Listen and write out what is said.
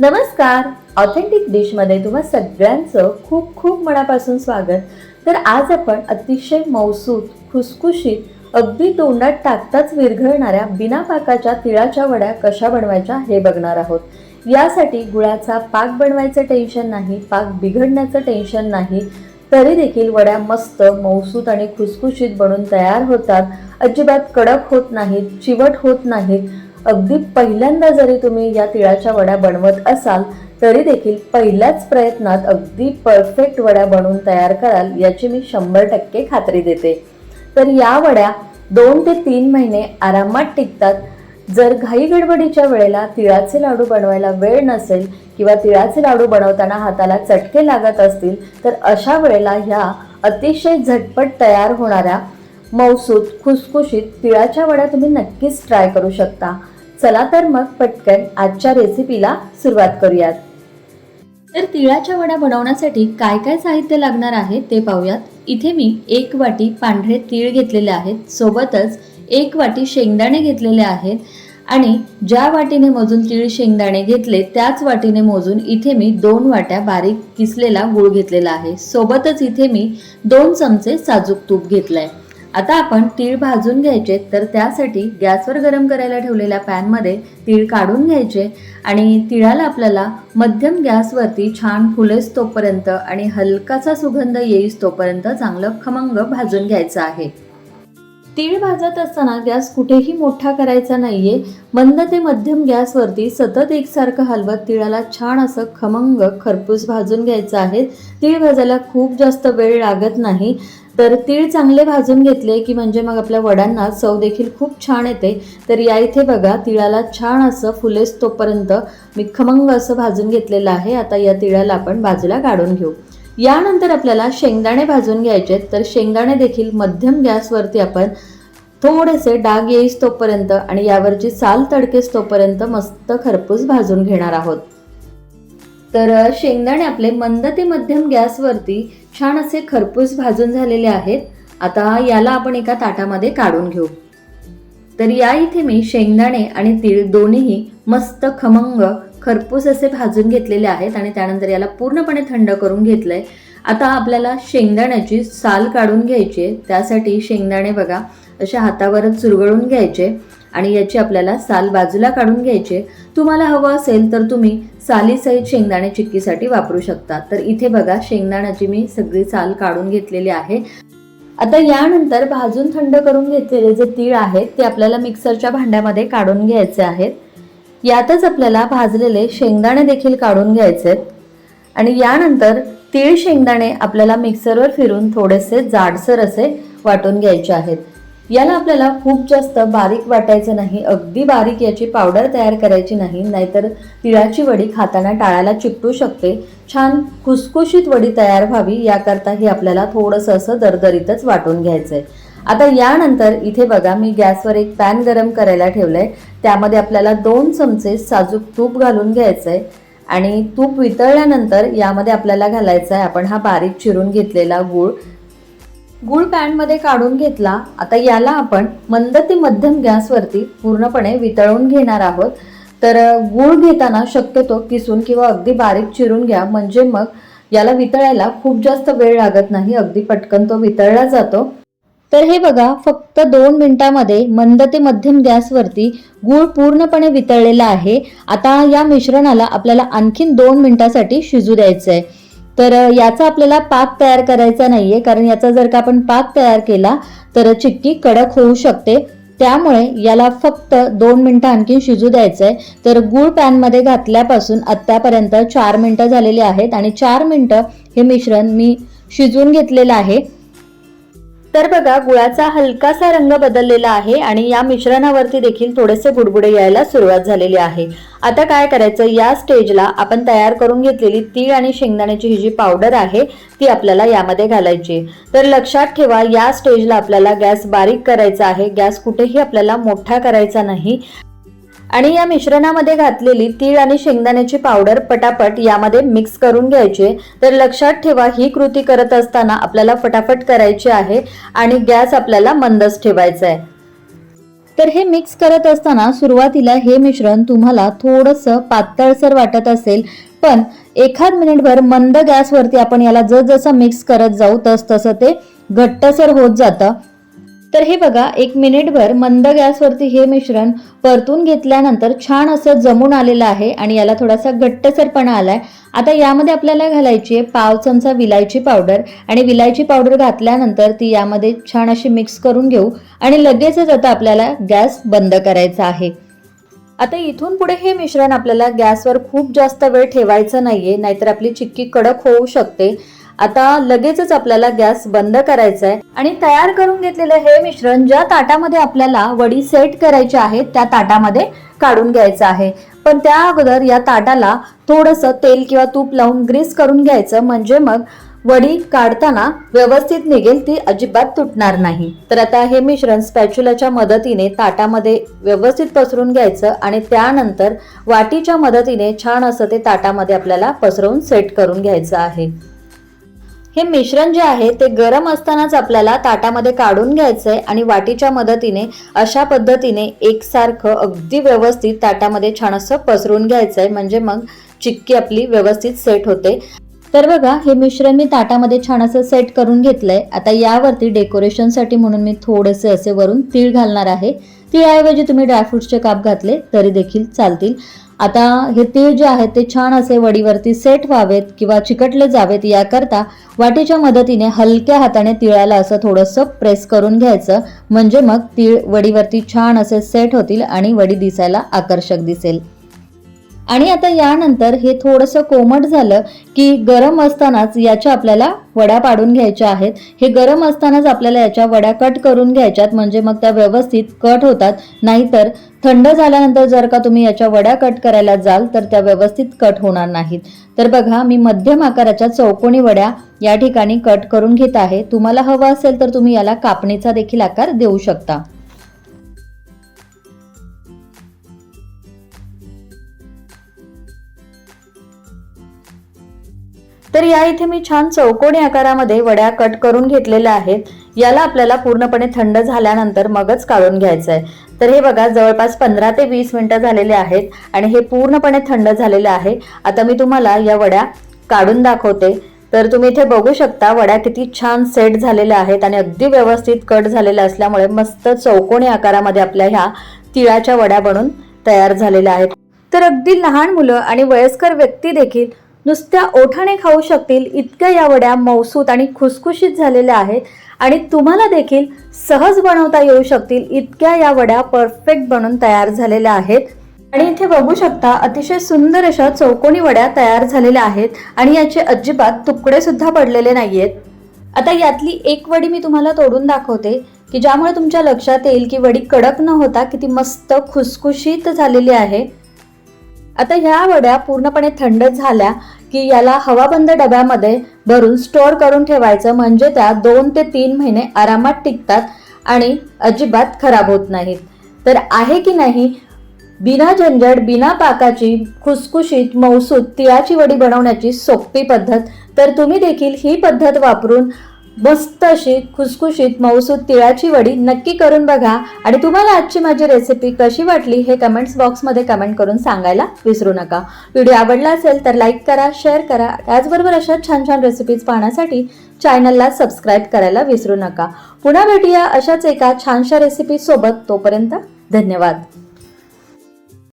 नमस्कार. ऑथेंटिक डिशमध्ये तुम्हा सगळ्यांचं खूप खूप मनापासून स्वागत. तर आज आपण अतिशय मौसूत खुसखुशीत अगदी तोंडात टाकताच विरघळणाऱ्या बिना पाकाच्या तिळाच्या वड्या कशा बनवायच्या हे बघणार आहोत. यासाठी गुळाचा पाक बनवायचं टेन्शन नाही पाक बिघडण्याचं टेन्शन नाही. तरी देखील वड्या मस्त मौसूत आणि खुसखुशीत बनून तयार होतात. अजिबात कडक होत नाहीत चिवट होत नाहीत. अगदी पहिल्यांदा जरी तुम्ही या तिळाच्या वड्या बनवत असाल तरी देखील पहिल्याच प्रयत्नात अगदी परफेक्ट वड्या बनवून तयार कराल याची मी शंभर टक्के खात्री देते. तर या वड्या दोन ते तीन महिने आरामात टिकतात. जर घाई गडबडीच्या वेळेला तिळाचे लाडू बनवायला वेळ नसेल किंवा तिळाचे लाडू बनवताना हाताला चटके लागत असतील तर अशा वेळेला ह्या अतिशय झटपट तयार होणाऱ्या मौसूत खुसखुशीत तिळाच्या वड्या तुम्ही नक्कीच ट्राय करू शकता. चला तर मग पटकन आजच्या रेसिपीला सुरुवात करूयात. तर तिळाच्या वडा बनवण्यासाठी काय काय साहित्य लागणार आहे ते पाहूयात. इथे मी एक वाटी पांढरे तीळ घेतलेले आहेत. सोबतच एक वाटी शेंगदाणे घेतलेले आहेत. आणि ज्या वाटीने मोजून तीळ शेंगदाणे घेतले त्याच वाटीने मोजून इथे मी दोन वाट्या बारीक किसलेला गूळ घेतलेला आहे. सोबतच इथे मी दोन चमचे साजूक तूप घेतलं आहे आता आपण तीळ भाजून घ्यायचे तर त्यासाठी गॅसवर गरम करायला ठेवलेल्या पॅनमध्ये तीळ काढून घ्यायचे आणि तिळाला आपल्याला मध्यम गॅसवरती छान फुलेस तोपर्यंत आणि हलकासा सुगंध येईस तोपर्यंत चांगलं खमंग भाजून घ्यायचं आहे. तीळ भाजत असताना गॅस कुठेही मोठा करायचा नाहीये. मंद ते मध्यम गॅसवरती सतत एकसारखं हलवत तिळाला छान असं खमंग खरपूस भाजून घ्यायचं आहे. तीळ भाजायला खूप जास्त वेळ लागत नाही. तर तीळ चांगले भाजून घेतले की म्हणजे मग आपल्या वड्यांना चव देखील खूप छान येते. तर या इथे बघा तिळाला छान असं फुलेस तोपर्यंत मी खमंग असं भाजून घेतलेलं आहे. आता या तिळाला आपण बाजूला काढून घेऊ. यानंतर आपल्याला शेंगदाणे भाजून घ्यायचे तर शेंगदाणे देखील मध्यम गॅसवरती आपण थोडेसे डाग येईस तोपर्यंत आणि यावरची साल तडकेस तोपर्यंत मस्त खरपूस भाजून घेणार आहोत. तर शेंगदाणे आपले मंद ते मध्यम गॅसवरती छान असे खरपूस भाजून झालेले आहेत. आता याला आपण एका ताटामध्ये काढून घेऊ. तर या इथे मी शेंगदाणे आणि तीळ दोन्हीही मस्त खमंग खरपूस असे भाजून घेतलेले आहेत आणि त्यानंतर याला पूर्णपणे थंड करून घेतलंय. आता आपल्याला शेंगदाण्याची साल काढून घ्यायची आहे. त्यासाठी शेंगदाणे बघा. अशा हातावरच चुरगळून घ्यायचे आणि याची आपल्याला साल बाजूला काढून घ्यायचे. तुम्हाला हवं असेल तर तुम्ही सालीसहित शेंगदाणे चिक्कीसाठी वापरू शकता. तर इथे बघा शेंगदाण्याची मी सगळी साल काढून घेतलेली आहे. आता यानंतर भाजून थंड करून घेतलेले जे तीळ आहेत ते आपल्याला मिक्सरच्या भांड्यामध्ये काढून घ्यायचे आहेत. यातच आपल्याला भाजलेले शेंगदाणे देखील काढून घ्यायचे आहेत. आणि यानंतर तीळ शेंगदाणे आपल्याला मिक्सरवर फिरून थोडेसे जाडसर असे वाटून घ्यायचे आहेत. याला आपल्याला खूप जास्त बारीक वाटायचं नाही अगदी बारीक याची पावडर तयार करायची नाही नाहीतर तिळाची वडी खाताना टाळाला चिकटू शकते. छान खुसखुशीत वडी तयार व्हावी याकरता हे आपल्याला थोडंसं असं दरदरीतच वाटून घ्यायचं आहे आता यानंतर इथे बघा मी गॅसवर एक पॅन गरम करायला ठेवलंय. त्यामध्ये आपल्याला दोन चमचे साजूक तूप घालून घ्यायचं आहे आणि तूप वितळल्यानंतर यामध्ये आपल्याला घालायचा आहे आपण हा बारीक चिरून घेतलेला गूळ. गूळ पॅनमध्ये काढून घेतला आता याला आपण मंद ते मध्यम गॅसवरती पूर्णपणे वितळून घेणार आहोत. तर गूळ घेताना शक्यतो किसून किंवा अगदी बारीक चिरून घ्या म्हणजे मग याला वितळायला खूप जास्त वेळ लागत नाही अगदी पटकन तो वितळला जातो. तर हे बघा फक्त दोन मिनिटामध्ये मंद ते मध्यम गॅसवरती गूळ पूर्णपणे वितळलेला आहे. आता या मिश्रणाला आपल्याला आणखीन दोन मिनिटासाठी शिजू द्यायचं आहे तर याचा आपल्याला पाक तयार करायचा नाही आहे कारण याचा जर का आपण पाक तयार केला तर चिक्की कडक होऊ शकते. त्यामुळे याला फक्त दोन मिनटं आणखी शिजू द्यायचं आहे तर गूळ पॅनमध्ये घातल्यापासून आत्तापर्यंत चार मिनटं झालेली आहेत. आणि चार मिनटं हे मिश्रण मी शिजवून घेतलेलं आहे. तर बघा गुळाचा हलकासा रंग बदललेला आहे आणि या मिश्रणावरती देखील थोडेसे बुडबुडे यायला सुरुवात झालेली आहे. आता काय करायचं? या स्टेजला आपण तयार करून घेतलेली तीळ आणि शेंगदाण्याची ही जी पावडर आहे ती आपल्याला यामध्ये घालायची तर लक्षात ठेवा या स्टेजला आपल्याला गॅस बारीक करायचा आहे. गॅस कुठेही आपल्याला मोठा करायचा नाही. आणि या मिश्रणामध्ये घातलेली तीळ आणि शेंगदाण्याची पावडर पटापट यामध्ये मिक्स करून घ्यायची. तर लक्षात ठेवा ही कृती करत असताना आपल्याला फटाफट करायची आहे आणि गॅस आपल्याला मंदच ठेवायचा आहे. तर हे मिक्स करत असताना सुरुवातीला हे मिश्रण तुम्हाला थोडंसं पातळसर वाटत असेल पण एखाद मिनिटभर मंद गॅसवरती आपण याला जसजसं मिक्स करत जाऊ तस तसं ते घट्टसर होत जातं. तर हे बघा एक मिनिटभर मंद गॅसवरती हे मिश्रण परतून घेतल्यानंतर छान असं जमून आलेलं आहे आणि याला थोडासा घट्टसरपणा आलाय. आता यामध्ये आपल्याला घालायची आहे पाव चमचा विलायची पावडर आणि विलायची पावडर घातल्यानंतर ती यामध्ये छान अशी मिक्स करून घेऊ आणि लगेचच आता आपल्याला गॅस बंद करायचा आहे. आता इथून पुढे हे मिश्रण आपल्याला गॅसवर खूप जास्त वेळ ठेवायचं नाहीये नाहीतर आपली चिक्की कडक होऊ शकते. आता लगेचच आपल्याला गॅस बंद करायचा आहे आणि तयार करून घेतलेलं हे मिश्रण ज्या ताटामध्ये आपल्याला वडी सेट करायची आहे त्या ताटामध्ये काढून घ्यायचं आहे. पण त्या अगोदर या ताटाला थोडंसं तेल किंवा तूप लावून ग्रीस करून घ्यायचं म्हणजे मग वडी काढताना व्यवस्थित निघेल ती अजिबात तुटणार नाही. तर आता हे मिश्रण स्पॅच्युलाच्या मदतीने ताटामध्ये व्यवस्थित पसरून घ्यायचं आणि त्यानंतर वाटीच्या मदतीने छान असं ते ताटामध्ये आपल्याला पसरवून सेट करून घ्यायचं आहे. हे मिश्रण जे आहे ते गरम असतानाच आपल्याला ताटामध्ये काढून घ्यायचं आहे आणि वाटीच्या मदतीने अशा पद्धतीने एकसारखं अगदी व्यवस्थित ताटामध्ये छान असं पसरून घ्यायचं आहे म्हणजे मग चिक्की आपली व्यवस्थित सेट होते. तर बघा हे मिश्रण मी ताटामध्ये छान असं सेट करून घेतलंय. आता यावरती डेकोरेशनसाठी म्हणून मी थोडेसे असे वरून तीळ घालणार आहे. तिळाऐवजी तुम्ही ड्रायफ्रुट्सचे काप घातले तरी देखील चालतील. आता हे तीळ जे आहेत ते छान असे वडीवरती सेट व्हावेत किंवा चिकटले जावेत याकरता वाटीच्या मदतीने हलक्या हाताने तिळाला असं थोडंसं प्रेस करून घ्यायचं. म्हणजे मग तीळ वडीवरती छान असे सेट होतील आणि वडी दिसायला आकर्षक दिसेल. आणि आता यानंतर हे थोडंसं कोमट झालं की गरम असतानाच याच्या आपल्याला वड्या पाडून घ्यायच्या आहेत. हे गरम असतानाच आपल्याला याच्या वड्या कट करून घ्यायच्यात म्हणजे मग त्या व्यवस्थित कट होतात. नाहीतर थंड झाल्यानंतर जर का तुम्ही याच्या वड्या कट करायला जाल तर त्या व्यवस्थित कट होणार नाहीत. तर बघा मी मध्यम आकाराच्या चौकोनी वड्या या ठिकाणी कट करून घेत आहे. तुम्हाला हवं असेल तर तुम्ही याला कापणीचा देखील आकार देऊ शकता. तर या इथे मी छान चौकोनी आकारामध्ये वड्या कट करून घेतलेल्या आहेत. याला आपल्याला पूर्णपणे थंड झाल्यानंतर मगच काढून घ्यायचं आहे तर हे बघा जवळपास पंधरा ते वीस मिनिटं झालेले आहेत आणि हे पूर्णपणे थंड झालेले आहे. आता मी तुम्हाला या वड्या काढून दाखवते. तर तुम्ही इथे बघू शकता वड्या किती छान सेट झालेल्या आहेत आणि अगदी व्यवस्थित कट झालेल्या असल्यामुळे मस्त चौकोनी आकारामध्ये आपल्या ह्या तिळाच्या वड्या बनून तयार झालेल्या आहेत. तर अगदी लहान मुलं आणि वयस्कर व्यक्ती देखील नुसत्या ओठाने खाऊ शकतील इतक्या या वड्या मौसूत आणि खुसखुशीत झालेल्या आहेत आणि तुम्हाला देखील सहज बनवता येऊ शकतील इतक्या या वड्या परफेक्ट बनून तयार झालेल्या आहेत. आणि इथे बघू शकता अतिशय सुंदर अशा चौकोनी वड्या तयार झालेल्या आहेत आणि याचे अजिबात तुकडे सुद्धा पडलेले नाहीयेत. आता यातली एक वडी मी तुम्हाला तोडून दाखवते की ज्यामुळे तुमच्या लक्षात येईल की वडी कडक न होता किती मस्त खुसखुशीत झालेली आहे. आता ह्या वड्या पूर्णपणे थंड झाल्या की याला हवाबंद डब्यामध्ये भरून स्टोअर करून ठेवायचं म्हणजे त्या दोन ते तीन महिने आरामात टिकतात आणि अजिबात खराब होत नाहीत. तर आहे की नाही बिना झंझट बिना पाकाची खुसखुशीत मौसूद तिळाची वडी बनवण्याची सोपी पद्धत. तर तुम्ही देखील ही पद्धत वापरून मस्त अशी खुसखुशीत मौसूद तिळाची वडी नक्की करून बघा. आणि तुम्हाला आजची माझी रेसिपी कशी वाटली हे कमेंट्स बॉक्समध्ये कमेंट करून सांगायला विसरू नका. व्हिडिओ आवडला असेल तर लाईक करा शेअर करा. त्याचबरोबर अशा छान छान रेसिपीज पाहण्यासाठी चॅनलला सबस्क्राईब करायला विसरू नका. पुन्हा भेटूया अशाच एका छानशा रेसिपीसोबत तोपर्यंत धन्यवाद.